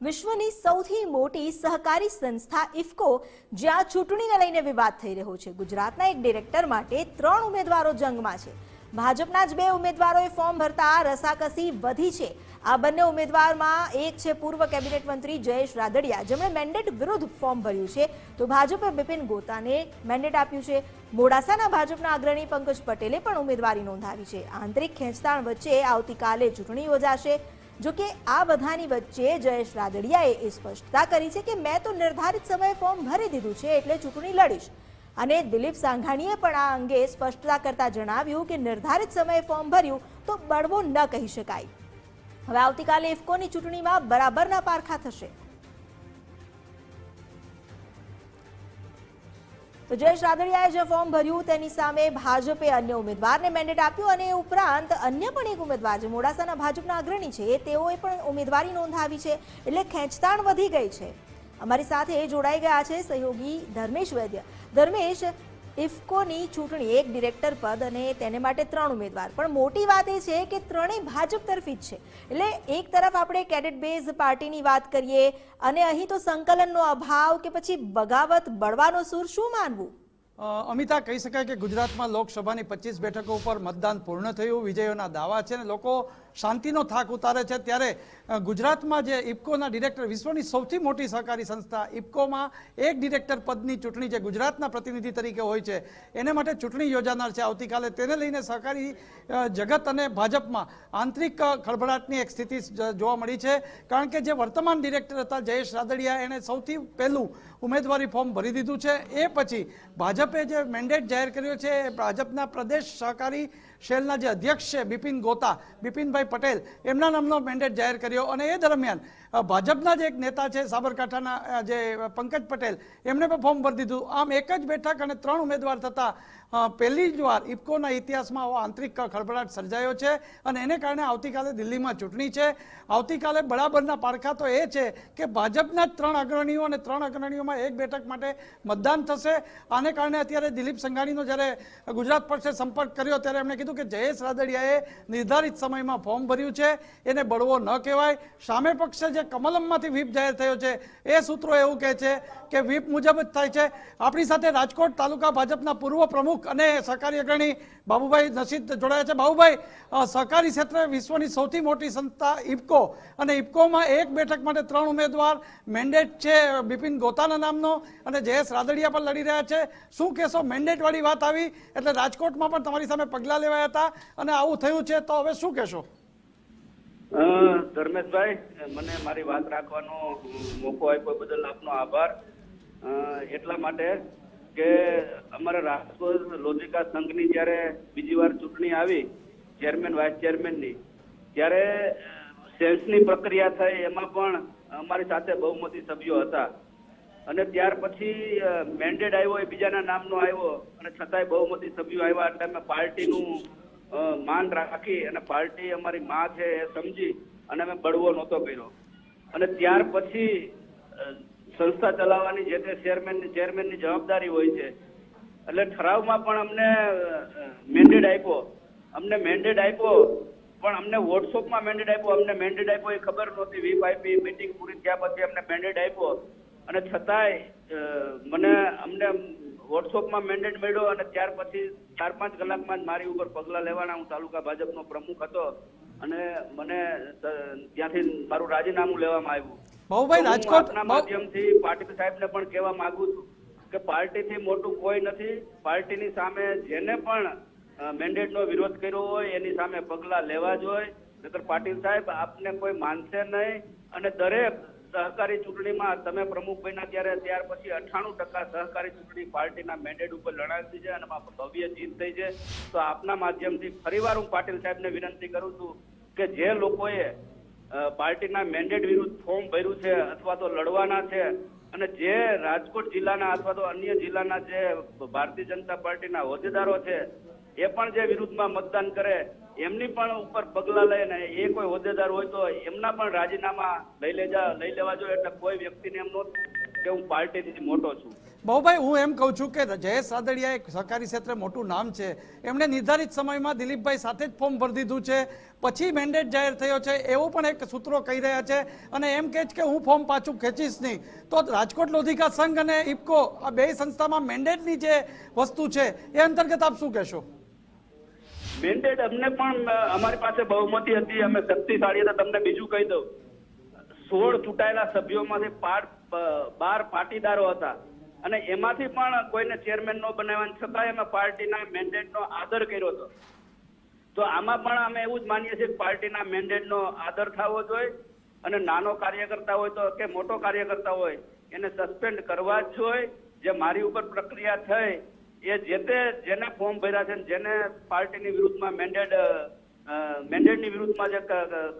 વિશ્વની સૌથી મોટી સહકારી સંસ્થા ઇફકો, જ્યાં ચૂંટણીને લઈને વિવાદ થઈ રહ્યો છે. ગુજરાતના એક ડિરેક્ટર માટે ત્રણ ઉમેદવારો જંગમાં છે. ભાજપના જ બે ઉમેદવારોએ ફોર્મ ભરતા રસાકસી વધી છે. આ બંને ઉમેદવારમાં એક છે પૂર્વ કેબિનેટ મંત્રી જયેશ રાદડિયા. જેમણે મેન્ડેટ વિરુદ્ધ ફોર્મ ભર્યું છે. તો ભાજપે બિપિન ગોતાને મેન્ડેટ આપ્યું છે. મોડાસાના ભાજપના અગ્રણી પંકજ પટેલે પણ ઉમેદવારી નોંધાવી છે. આંતરિક ખેંચતાણ વચ્ચે આવતીકાલે ચૂંટણી યોજાશે. જો કે આ બધાની વચ્ચે જયેશ રાદડિયાએ એ સ્પષ્ટતા કરી છે કે મેં તો નિર્ધારિત સમયે ફોર્મ ભરી દીધું છે એટલે ચૂંટણી લડીશ. અને દિલીપ સાંઘાણીએ પણ આ અંગે સ્પષ્ટતા કરતા જણાવ્યું કે નિર્ધારિત સમયે ફોર્મ ભર્યું તો બળવો ન કહી શકાય. હવે આવતીકાલે ઇફકોની ચૂંટણીમાં બરાબરના પારખા થશે. તો જયેશ રાદડિયાએ જે ફોર્મ ભર્યું તેની સામે ભાજપે અન્ય ઉમેદવારને મેન્ડેટ આપ્યું અને ઉપરાંત અન્ય પણ એક ઉમેદવાર જે મોડાસાના ભાજપના અગ્રણી છે, તેઓએ પણ ઉમેદવારી નોંધાવી છે, એટલે ખેંચતાણ વધી ગઈ છે. અમારી સાથે જોડાઈ ગયા છે સહયોગી ધર્મેશ વૈદ્ય. ધર્મેશ ઇફકોની ચૂંટણી એક ડિરેક્ટર પદ અને તેને માટે ત્રણ ઉમેદવાર. પણ મોટી વાત એ છે કે ત્રણેય ભાજપ તરફી જ છે. એટલે એક તરફ આપણે કેડેટ બેઝ પાર્ટીની વાત કરીએ અને અહીં તો સંકલનનો અભાવ કે પછી બગાવત, બળવાનો સૂર શું માનવું? અમિતા કહી શકાય કે ગુજરાતમાં લોકસભાની પચીસ બેઠકો ઉપર મતદાન પૂર્ણ થયું, વિજયોના દાવા છે અને લોકો શાંતિનો થાક ઉતારે છે. ત્યારે ગુજરાતમાં જે ઇફકોના ડિરેક્ટર, વિશ્વની સૌથી મોટી સહકારી સંસ્થા ઇફકોમાં એક ડિરેક્ટર પદની ચૂંટણી જે ગુજરાતના પ્રતિનિધિ તરીકે હોય છે, એને માટે ચૂંટણી યોજાનાર છે. આવતીકાલે તેને લઈને સહકારી જગત અને ભાજપમાં આંતરિક ખળભળાટની એક સ્થિતિ જોવા મળી છે. કારણ કે જે વર્તમાન ડિરેક્ટર હતા જયેશ રાદડિયા, એણે સૌથી પહેલું ઉમેદવારી ફોર્મ ભરી દીધું છે. એ પછી ભાજપે જે મેન્ડેટ જાહેર કર્યો છે ભાજપના પ્રદેશ સહકારી સેલના જે અધ્યક્ષ છે, બિપિન ગોતા, બિપિનભાઈ પટેલ, એમના નામનો મેન્ડેટ જાહેર કર્યો અને એ દરમિયાન ભાજપના જે એક નેતા છે, સાબરકાંઠાના જે પંકજ પટેલ, એમણે પણ ફોર્મ ભરી દીધું. આમ એક જ બેઠક અને ત્રણ ઉમેદવાર થતાં પહેલી જ વાર ઇફકોના ઇતિહાસમાં આવો આંતરિક ખળભળાટ સર્જાયો છે અને એને કારણે આવતીકાલે દિલ્હીમાં ચૂંટણી છે. આવતીકાલે બરાબરના પારખા તો એ છે કે ભાજપના ત્રણ અગ્રણીઓ અને ત્રણ અગ્રણીઓમાં એક બેઠક માટે મતદાન થશે. આને કારણે અત્યારે દિલીપ સંઘાણીનો જ્યારે ગુજરાત પક્ષે સંપર્ક કર્યો ત્યારે એમણે કીધું કે જયેશ રાદડિયાએ નિર્ધારિત સમયમાં ફોર્મ ભર્યું છે, એને બળવો ન કહેવાય. સામે પક્ષે જે કમલમમાંથી વ્હીપ જાહેર થયો છે, એ સૂત્રો એવું કહે છે કે વ્હીપ મુજબ જ થાય છે. આપણી સાથે રાજકોટ તાલુકા ભાજપના પૂર્વ પ્રમુખ અને સહકારી અગ્રણી બાબુભાઈ નસીદ જોડાયા છે. બાબુભાઈ સહકારી ક્ષેત્રે વિશ્વની સૌથી મોટી સંસ્થા ઇફકો અને ઇફકોમાં એક બેઠક માટે ત્રણ ઉમેદવાર મેન્ડેટ છે બિપિન ગોતાના નામનો અને જયેશ રાદડિયા પણ લડી રહ્યા છે. શું કહેશો? મેન્ડેટવાળી વાત આવી, એટલે રાજકોટમાં પણ તમારી સામે પગલાં લેવાયા હતા અને આવું થયું છે, તો હવે શું કહેશો? ધર્મેશભાઈ, મને મારી વાત રાખવાનો મોકો આપ્યો બદલ આપનો આભાર. એટલા માટે કે અમારા રાજકોટ લોજિકા સંઘની જ્યારે બીજી વાર ચૂંટણી આવી, ચેરમેન, વાઇસ ચેરમેનની, ત્યારે સેન્સની પ્રક્રિયા થઈ, એમાં પણ અમારી સાથે બહુમતી સભ્યો હતા. અને ત્યાર પછી મેન્ડેટ આવ્યો, એ બીજાના નામનો આવ્યો અને છતાંય બહુમતી સભ્યો આવ્યા. એટલે અમે પાર્ટીનું માન રાખી અને પાર્ટી અમારી માં છે એ સમજી અને અમે બળવો નહોતો કર્યો. અને ત્યાર પછી સંસ્થા ચલાવવાની જે તે ચેરમેનની ચેરમેનની જવાબદારી હોય છે. એટલે ઠરાવમાં પણ અમને મેન્ડેટ આપ્યો. અમને મેન્ડેટ આપ્યો, પણ અમને વોટ્સઅપમાં મેન્ડેટ આપ્યો. અમને મેન્ડેટ આપ્યો એ ખબર નહોતી. વીપ આપી મીટિંગ પૂરી થયા પછી અમને મેન્ડેટ આપ્યો. અને છતાંય મને અમને વોટ્સઅપમાં મેન્ડેટ મળ્યો અને ત્યાર પછી ચાર પાંચ કલાકમાં જ મારી ઉપર પગલાં લેવાના. હું તાલુકા ભાજપનો પ્રમુખ હતો અને મને ત્યાંથી મારું રાજીનામું લેવામાં આવ્યું. બાબુભાઈ રાજકોટ માધ્યમથી પાટીલ સાહેબને પણ કહેવા માંગુ છું કે પાર્ટીથી મોટું કોઈ નથી. પાર્ટીની સામે જેને પણ મેન્ડેટનો વિરોધ કર્યો હોય એની સામે પગલાં લેવા જોઈએ નકર પાટીલ સાહેબ આપને કોઈ માનશે નહીં. અને દરેક સહકારી ચૂંટણીમાં તમે પ્રમુખ બન્યા ત્યારે ત્યાર પછી અઠ્ઠાણું ટકા સહકારી ચૂંટણી પાર્ટીના મેન્ડેટ ઉપર લડાતી છે અને ભવ્ય જીત થઈ છે. તો આપના માધ્યમથી ફરીવાર હું પાટીલ સાહેબને વિનંતી કરું છું કે જે લોકોએ પાર્ટીના મેન્ડેટ વિરુદ્ધ ફોર્મ ભર્યું છે અથવા તો લડવાના છે અને જે રાજકોટ જિલ્લાના અથવા તો અન્ય જિલ્લાના જે ભારતીય જનતા પાર્ટીના હોદ્દેદારો છે, એ પણ જે વિરુદ્ધમાં મતદાન કરે એમની પણ ઉપર પગલાં લઈને એ કોઈ હોદ્દેદાર હોય તો એમના પણ રાજીનામા લઈ લેજા, લઈ લેવા જોઈએ. એટલે કોઈ વ્યક્તિને એમ નો કે હું પાર્ટીથી મોટો છું. બહુભાઈ, હું એમ કહું છું કે જયેશ સાદડિયા એક સહકારી ક્ષેત્રે મોટું નામ છે. એમણે નિર્ધારિત સમયમાં દિલીપભાઈ સાથે જ ફોર્મ ભરી દીધું છે. પછી મેન્ડેટ જાહેર થયો છે. એવું પણ એક સૂત્રો કહી રહ્યા છે. અને એમ કહે છે કે હું ફોર્મ પાછું ખેંચીશ નહીં. તો રાજકોટ લોધિકા સંઘ અને ઇફકો આ બે સંસ્થામાં મેન્ડેટની જે વસ્તુ છે, એ અંતર્ગત આપ શું કહેશો? મેન્ડેટ અમને પણ અમારી પાસે બહુમતી હતી, અમે શક્તિશાળી હતા, તમને બીજું કહી દઉં. સોળ ચૂંટાયેલા સભ્યોમાંથી પાર- બાર પાટીદારો હતા. અને એમાંથી પણ કોઈને ચેરમેન ન બનાવવા છતાં અમે પાર્ટીના મેન્ડેટનો આદર કર્યો હતો. તો આમાં પણ અમે એવું જ માનીએ છીએ કે પાર્ટીના મેન્ડેટનો આદર થવો જોઈએ, અને નાનો કાર્યકર્તા હોય તો કે મોટો કાર્યકર્તા હોય, એને સસ્પેન્ડ કરવા જ જોઈએ. જે મારી ઉપર પ્રક્રિયા થઈ એ જે તે જેને ફોર્મ ભર્યા છે જેને પાર્ટીની વિરુદ્ધમાં મેન્ડેડ મેન્ડેટની વિરુદ્ધમાં જે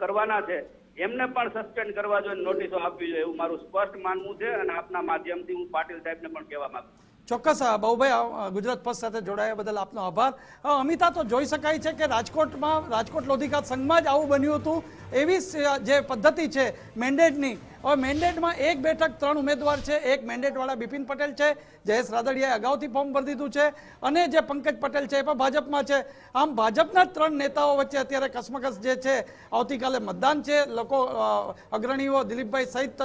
કરવાના છે, એમને પણ સસ્પેન્ડ કરવા જોઈએ નોટિસો આપવી જોઈએ એવું મારું સ્પષ્ટ માનવું છે અને આપના માધ્યમથી હું પાટીલ સાહેબને પણ કહેવા માંગુ. ચોક્કસ બહુભાઈ ગુજરાત પક્ષ સાથે જોડાયા બદલ આપનો આભાર અમિતા, તો જોઈ શકાય છે કે રાજકોટમાં, રાજકોટ લોધિકા સંઘમાં જ આવું બન્યું હતું એવી જે પદ્ધતિ છે મેન્ડેટની હવે મેન્ડેટમાં એક બેઠક, ત્રણ ઉમેદવાર છે. એક મેન્ડેટવાળા બિપિન પટેલ છે. જયેશ રાદડિયાએ અગાઉથી ફોર્મ ભરી દીધું છે. અને જે પંકજ પટેલ છે, એ પણ ભાજપમાં છે. આમ ભાજપના ત્રણ નેતાઓ વચ્ચે અત્યારે કસમકસ જે છે, આવતીકાલે મતદાન છે. લોકો અગ્રણીઓ દિલીપભાઈ સહિત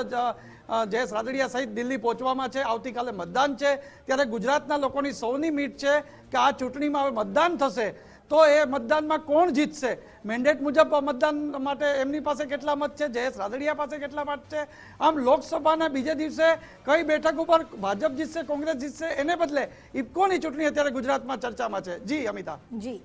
જયેશ રાદડિયા સહિત દિલ્હી પહોંચવામાં છે. આવતીકાલે મતદાન છે. ત્યારે ગુજરાતના લોકોની સૌની મીટ છે કે આ ચૂંટણીમાં હવે મતદાન થશે. તો એ મતદાનમાં કોણ જીતશે? મેન્ડેટ મુજબ મતદાન માટે એમની પાસે કેટલા મત છે? જયેશ રાદડિયા પાસે કેટલા મત છે? આમ લોકસભાના બીજે દિવસે કઈ બેઠક ઉપર ભાજપ જીતશે, કોંગ્રેસ જીતશે, એને બદલે ઇફકોની ચૂંટણી અત્યારે ગુજરાતમાં ચર્ચામાં છે. જી, અમિતા. જી.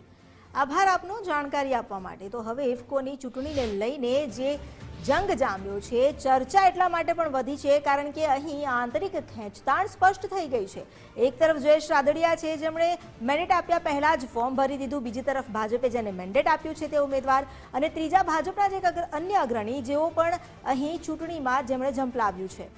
આભાર આપનો જાણકારી આપવા માટે. તો હવે ઇફકોની ચૂંટણીને લઈને જે જંગ જામ્યો છે. ચર્ચા એટલા માટે પણ વધી છે કારણ કે અહીં આંતરિક ખેંચતાણ સ્પષ્ટ થઈ ગઈ છે. એક તરફ જયેશ રાદડિયા છે, જેમણે મેન્ડેટ આપ્યા પહેલા જ ફોર્મ ભરી દીધું. બીજી તરફ ભાજપે જેને મેન્ડેટ આપ્યું છે તે ઉમેદવાર. અને ત્રીજા ભાજપના જ એક અન્ય અગ્રણી, જેઓ પણ અહીં ચૂંટણીમાં જેમણે ઝંપલાવ્યું છે.